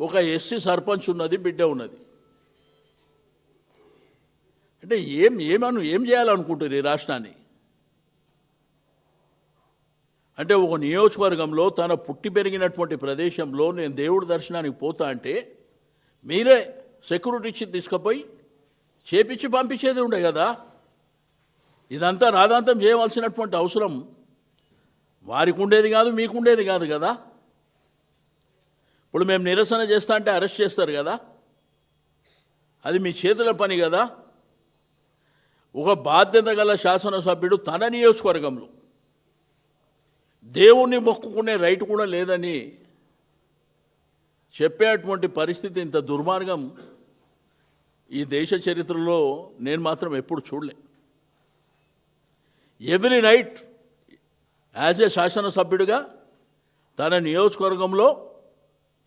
ఒక ఎస్సీ సర్పంచ్ ఉన్నది బిడ్డ ఉన్నది. అంటే ఏం ఏమను ఏం చేయాలనుకుంటారు ఈ రాష్ట్రాన్ని? అంటే ఒక నియోజకవర్గంలో తన పుట్టి పెరిగినటువంటి ప్రదేశంలో నేను దేవుడి దర్శనానికి పోతా అంటే మీరే సెక్యూరిటీ ఇచ్చి తీసుకుపోయి చేపించి పంపించేది ఉండే కదా. ఇదంతా రాదాంతం చేయవలసినటువంటి అవసరం. వారికి ఉండేది కాదు మీకు ఉండేది కాదు కదా. ఇప్పుడు మేము నిరసన చేస్తా అంటే అరెస్ట్ చేస్తారు కదా? అది మీ చేతుల పని కదా? ఒక బాధ్యత గల శాసనసభ్యుడు తన నియోజకవర్గంలో దేవుణ్ణి మొక్కుకునే రైట్ కూడా లేదని చెప్పేటువంటి పరిస్థితి ఇంత దుర్మార్గం ఈ దేశ చరిత్రలో నేను మాత్రం ఎప్పుడు చూడలే. ఎవ్రీ నైట్ యాజ్ ఏ శాసనసభ్యుడిగా తన నియోజకవర్గంలో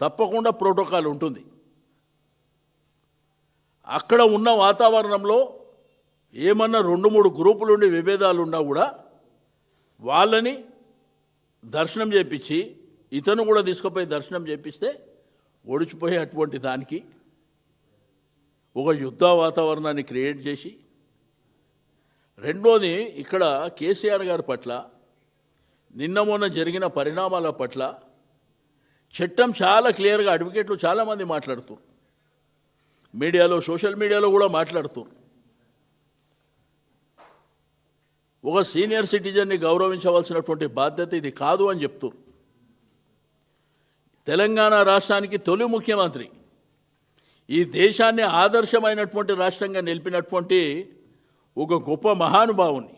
తప్పకుండా ప్రోటోకాల్ ఉంటుంది. అక్కడ ఉన్న వాతావరణంలో ఏమన్నా రెండు మూడు గ్రూపులుండి విభేదాలు ఉన్నా కూడా వాళ్ళని దర్శనం చేపించి ఇతను కూడా తీసుకుపోయి దర్శనం చేపిస్తే ఓడిచిపోయే అటువంటి దానికి ఒక యుద్ధ వాతావరణాన్ని క్రియేట్ చేసి రెండోది ఇక్కడ కేసీఆర్ గారి పట్ల నిన్న మొన్న జరిగిన పరిణామాల పట్ల చట్టం చాలా క్లియర్గా అడ్వకేట్లు చాలామంది మాట్లాడుతారు మీడియాలో సోషల్ మీడియాలో కూడా మాట్లాడుతారు ఒక సీనియర్ సిటిజన్ని గౌరవించవలసినటువంటి బాధ్యత ఇది కాదు అని చెప్తారు తెలంగాణ రాష్ట్రానికి తొలి ముఖ్యమంత్రి. ఈ దేశాన్ని ఆదర్శమైనటువంటి రాష్ట్రంగా నిలిపినటువంటి ఒక గొప్ప మహానుభావుని.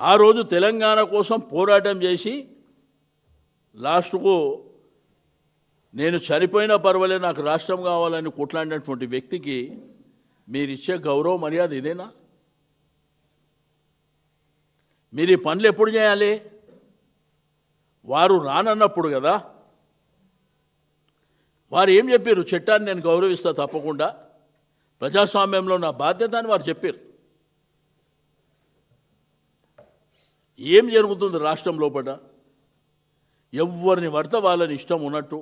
ఆ రోజు తెలంగాణ కోసం పోరాటం చేసి లాస్ట్కు నేను చనిపోయినా పర్వాలేదు నాకు రాష్ట్రం కావాలని కొట్లాడినటువంటి వ్యక్తికి మీరిచ్చే గౌరవ మర్యాద ఇదేనా? మీరు ఈ పనులు ఎప్పుడు చేయాలి? వారు రానన్నప్పుడు కదా? వారు ఏం చెప్పారు చట్టాన్ని నేను గౌరవిస్తా తప్పకుండా. ప్రజాస్వామ్యంలో నా బాధ్యత అని వారు చెప్పారు ఏం జరుగుతుంది రాష్ట్రం లోపల? ఎవరిని పడితే వాళ్ళని ఇష్టం ఉన్నట్టు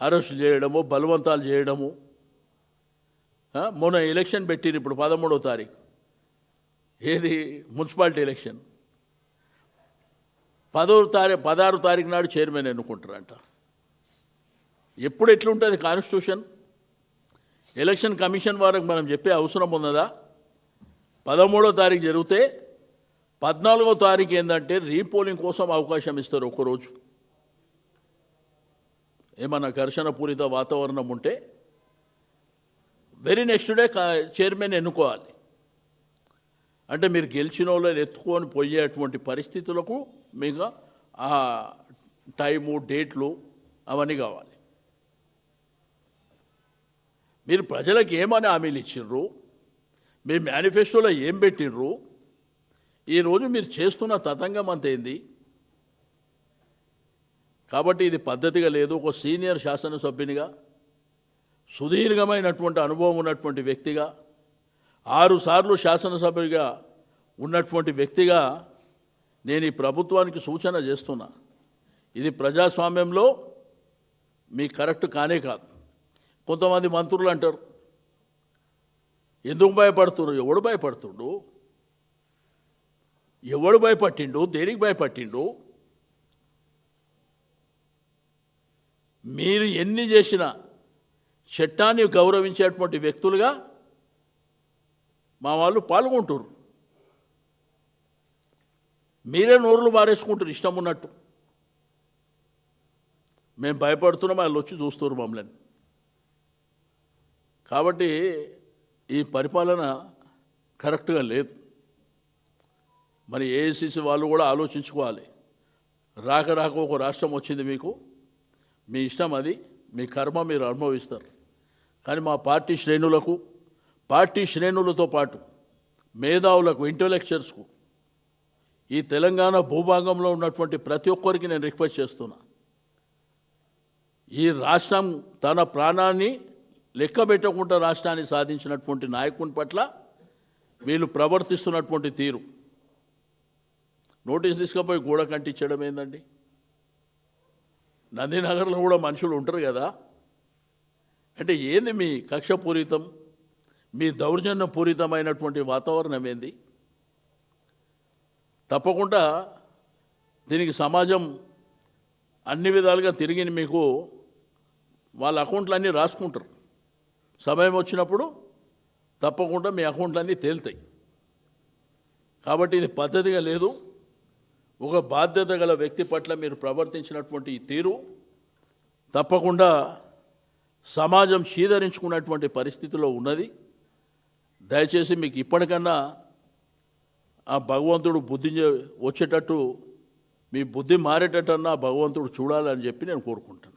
అరెస్ట్ చేయడము బలవంతాలు చేయడము. మొన్న ఎలక్షన్ పెట్టిరు ఇప్పుడు పదమూడవ తారీఖు. ఏది? Municipality election. పదో తారీఖు పదహారు తారీఖు నాడు చైర్మన్ ఎన్నుకుంటారంట. ఎప్పుడు ఎట్లుంటుంది కాన్స్టిట్యూషన్? ఎలక్షన్ కమిషన్ వారికి మనం చెప్పే అవసరం ఉన్నదా? పదమూడో తారీఖు జరిగితే పద్నాలుగో తారీఖు ఏంటంటే రీపోలింగ్ కోసం అవకాశం ఇస్తారు ఒకరోజు ఏమన్నా ఘర్షణ పూరిత వాతావరణం ఉంటే వెరీ నెక్స్ట్ డే చైర్మన్ ఎన్నుకోవాలి. అంటే మీరు గెలిచిన వాళ్ళని ఎత్తుకొని పోయేటువంటి పరిస్థితులకు మీకు ఆ టైము డేట్లు అవన్నీ కావాలి. మీరు ప్రజలకు ఏమని హామీలు ఇచ్చిర్రు మీ మేనిఫెస్టోలో ఏం పెట్టిర్రు ఈరోజు మీరు చేస్తున్న తతంగం అంతేంది కాబట్టి ఇది పద్ధతిగా లేదు. ఒక సీనియర్ శాసనసభ్యునిగా సుదీర్ఘమైనటువంటి అనుభవం ఉన్నటువంటి వ్యక్తిగా ఆరుసార్లు శాసనసభ్యుడిగా ఉన్నటువంటి వ్యక్తిగా నేను ఈ ప్రభుత్వానికి సూచన చేస్తున్నా. ఇది ప్రజాస్వామ్యంలో మీ కరెక్ట్ కానే కాదు. కొంతమంది మంత్రులు అంటారు ఎందుకు భయపడుతున్నారు? ఎవడు భయపడుతుండు? ఎవడు భయపట్టిండు? దేనికి భయపట్టిండు? మీరు ఎన్ని చేసినా చట్టాన్ని గౌరవించేటువంటి వ్యక్తులుగా మా వాళ్ళు పాల్గొంటారు మీరే నోరులు బారేసుకుంటారు ఇష్టం ఉన్నట్టు మేము భయపడుతున్నాం వాళ్ళు వచ్చి చూస్తారు మమ్మల్ని. కాబట్టి ఈ పరిపాలన కరెక్ట్గా లేదు. మరి ఏఐసిసి వాళ్ళు కూడా ఆలోచించుకోవాలి. రాక రాక ఒక రాష్ట్రం వచ్చింది మీకు. మీ ఇష్టం అది మీ కర్మ మీరు అనుభవిస్తారు. కానీ మా పార్టీ శ్రేణులకు పార్టీ శ్రేణులతో పాటు మేధావులకు ఇంటలెక్చర్స్కు ఈ తెలంగాణ భూభాగంలో ఉన్నటువంటి ప్రతి ఒక్కరికి నేను రిక్వెస్ట్ చేస్తున్నా. ఈ రాష్ట్రం తన ప్రాణాన్ని లెక్క పెట్టకుండా రాష్ట్రాన్ని సాధించినటువంటి నాయకుని పట్ల వీళ్ళు ప్రవర్తిస్తున్నటువంటి తీరు. నోటీస్ తీసుకుపోయి గోడ కంటించడం ఏందండి? నందినగర్లో కూడా మనుషులు ఉంటారు కదా. అంటే ఏంది మీ కక్షపూరితం? మీ దౌర్జన్యపూరితమైనటువంటి వాతావరణం ఏంది? తప్పకుండా దీనికి సమాజం అన్ని విధాలుగా తిరిగి మీకు వాళ్ళ అకౌంట్లన్నీ రాసుకుంటారు. సమయం వచ్చినప్పుడు తప్పకుండా మీ అకౌంట్లన్నీ తేలుతాయి. కాబట్టి ఇది పద్ధతిగా లేదు. ఒక బాధ్యత గల వ్యక్తి పట్ల మీరు ప్రవర్తించినటువంటి ఈ తీరు తప్పకుండా సమాజం శీధరించుకున్నటువంటి పరిస్థితిలో ఉన్నది. దయచేసి మీకు ఇప్పటికన్నా ఆ భగవంతుడు బుద్ధి వచ్చేటట్టు మీ బుద్ధి మారేటట్టన్నా భగవంతుడు చూడాలని చెప్పి నేను కోరుకుంటున్నాను.